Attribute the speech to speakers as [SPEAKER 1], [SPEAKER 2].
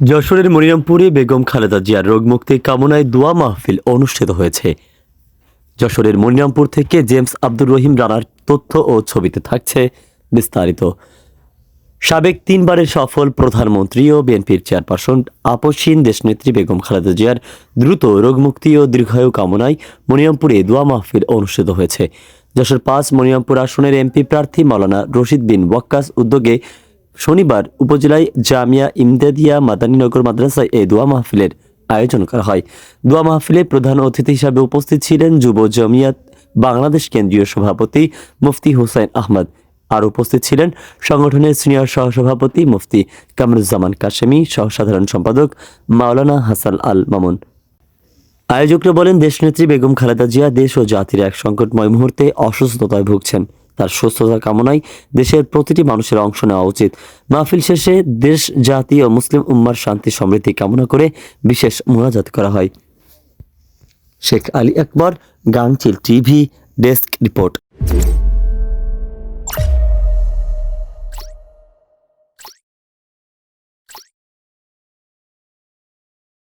[SPEAKER 1] যশোরের মনিরামপুরে বেগম খালেদা জিয়ার রোগমুক্তি কামনায় দোয়া মাহফিল অনুষ্ঠিত হয়েছে। যশোরের মনিরামপুর থেকে জেমস আব্দুর রহিম রানার তথ্য ও ছবিতে থাকছে বিস্তারিত। সাবেক তিনবারের সফল প্রধানমন্ত্রী ও বিএনপির চেয়ারপারসন আপসীন দেশনেত্রী বেগম খালেদা জিয়ার দ্রুত রোগমুক্তি ও দীর্ঘায়ু কামনায় মনিরামপুরে দোয়া মাহফিল অনুষ্ঠিত হয়েছে। যশোর পাঁচ মনিরামপুর আসনের এমপি প্রার্থী মাওলানা রশিদ বিন ওয়াক্কাস উদ্যোগে শনিবার উপজেলায় জামিয়া ইমদাদিয়া মাদানীনগর মাদ্রাসায় এই দোয়া মাহফিলের আয়োজন করা হয়। দোয়া মাহফিলে প্রধান অতিথি হিসাবে উপস্থিত ছিলেন যুব জমিয়াত বাংলাদেশ কেন্দ্রীয় সভাপতি মুফতি হুসাইন আহমদ। আর উপস্থিত ছিলেন সংগঠনের সিনিয়র সহসভাপতি মুফতি কামরুজ্জামান কাশেমি সহ সাধারণ সম্পাদক মাওলানা হাসান আল মামুন। আয়োজকরা বলেন, দেশনেত্রী বেগম খালেদা জিয়া দেশ ও জাতির এক সংকটময় মুহূর্তে অসুস্থতায় ভুগছেন। তার সুস্থতার কামনায় দেশের প্রতিটি মানুষের অংশ নেওয়া উচিত। মাহফিল শেষে দেশ, জাতি ও মুসলিম উম্মার শান্তি সমৃদ্ধি কামনা করে বিশেষ মোনাজাত করা হয়। Sheikh Ali Akbar, Gangchil TV, desk report.